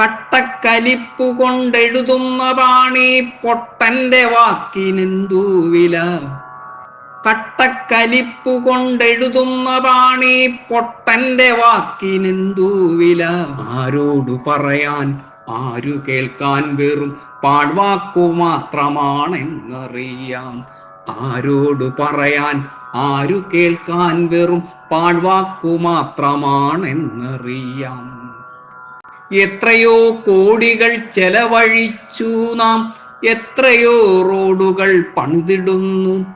കട്ടക്കലിപ്പു കൊണ്ടെഴുതുന്നതാണീ പൊട്ടന്റെ വാക്കിനെന്തു വില? കട്ടക്കലിപ്പു കൊണ്ടെഴുതുന്നതാണീ പൊട്ടന്റെ വാക്കിനെന്തു വില? ആരോടു പറയാൻ ആരു കേൾക്കാൻ വെറും? പാഴ്വാക്കു മാത്രമാണെന്നറിയാം. ആരോടു പറയാൻ ആരു കേൾക്കാൻ വെറും? പാഴ്വാക്കു മാത്രമാണെന്നറിയാം. എത്രയോ കോടികൾ ചെലവഴിച്ചു നാം. എത്രയോ റോഡുകൾ പണിതിടുന്നു.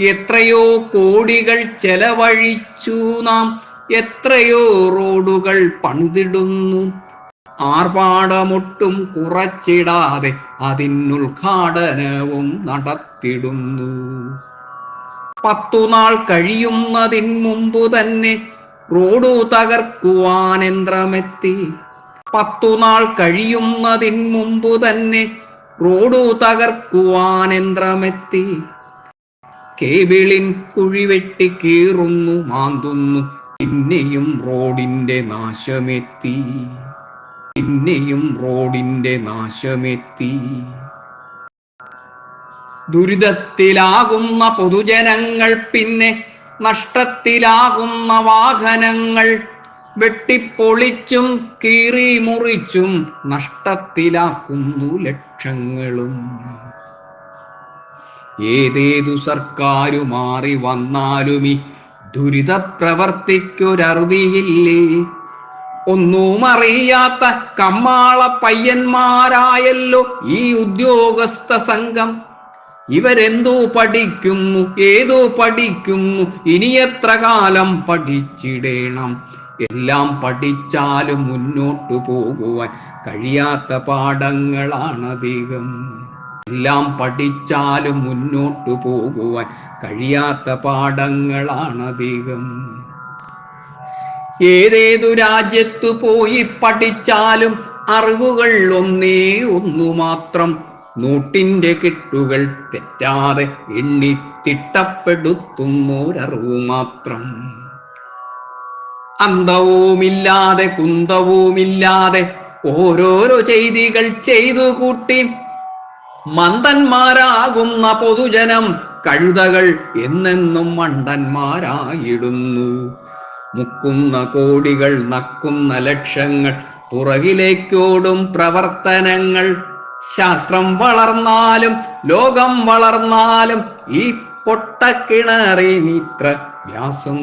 എത്രയോ കോടികൾ ചെലവഴിച്ചു നാം. എത്രയോ റോഡുകൾ പണിതിടുന്നു. ആർഭാടമൊട്ടും കുറച്ചിടാതെ അതിനുദ്ഘാടനവും നടത്തിടുന്നു. പത്തു നാൾ കഴിയുന്നതിന് മുമ്പ് തന്നെ റോഡു തകർക്കുവാൻ യന്ത്രമെത്തി. പത്തു നാൾ കഴിയുന്നതിൻ മുമ്പു തന്നെ റോഡു തകർക്കുവാൻ യന്ത്രമെത്തി കേബിളിൻ കുഴിവെട്ടി കീറുന്നു മാന്തുന്നു. പിന്നെയും റോഡിന്റെ നാശമെത്തി. പിന്നെയും റോഡിന്റെ നാശമെത്തി. ദുരിതത്തിലാകുന്ന പൊതുജനങ്ങൾ പിന്നെ നഷ്ടത്തിലാകുന്ന വാഹനങ്ങൾ വെട്ടിപ്പൊളിച്ചും കീറി മുറിച്ചും നഷ്ടത്തിലാക്കുന്നു ലക്ഷങ്ങളും. ഏതേതു സർക്കാരു മാറി വന്നാലും ഈ ദുരിത പ്രവർത്തിക്കൊരറുതിയില്ലേ ഒന്നും അറിയാത്ത കമ്മാള പയ്യന്മാരായല്ലോ ഈ ഉദ്യോഗസ്ഥ സംഘം. ഇവരെന്തോ പഠിക്കുന്നു ഏതോ പഠിക്കുന്നു ഇനി എത്ര കാലം പഠിച്ചിടേണം? എല്ലാം പഠിച്ചാലും മുന്നോട്ടു പോകുവാൻ കഴിയാത്ത പാഠങ്ങളാണധികം എല്ലാം പഠിച്ചാലും മുന്നോട്ടു പോകുവാൻ കഴിയാത്ത പാഠങ്ങളാണധികം ഏതേതു രാജ്യത്തു പോയി പഠിച്ചാലും അറിവുകൾ ഒന്നേ ഒന്നു മാത്രം നോട്ടിന്റെ കെട്ടുകൾ തെറ്റാതെ എണ്ണി തിട്ടപ്പെടുത്തുന്നൊരറിവ് മാത്രം. അന്തവുമില്ലാതെ കുന്തവുമില്ലാതെ ഓരോരോ ചെയ്തികൾ ചെയ്തു കൂട്ടി. മന്ദന്മാരാകുന്ന പൊതുജനം കഴുതകൾ എന്നെന്നും മണ്ടന്മാരായിടുന്നു. മുക്കുന്ന കോടികൾ നക്കുന്ന ലക്ഷങ്ങൾ പുറകിലേക്കോടും പ്രവർത്തനങ്ങൾ. ശാസ്ത്രം വളർന്നാലും ലോകം വളർന്നാലും ഈ പൊട്ടക്കിണറിനിത്ര വ്യാസം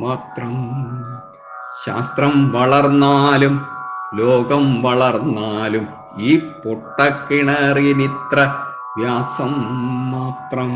മാത്രം. ശാസ്ത്രം വളർന്നാലും ലോകം വളർന്നാലും ഈ പൊട്ടക്കിണറിനിത്ര വ്യാസം മാത്രം.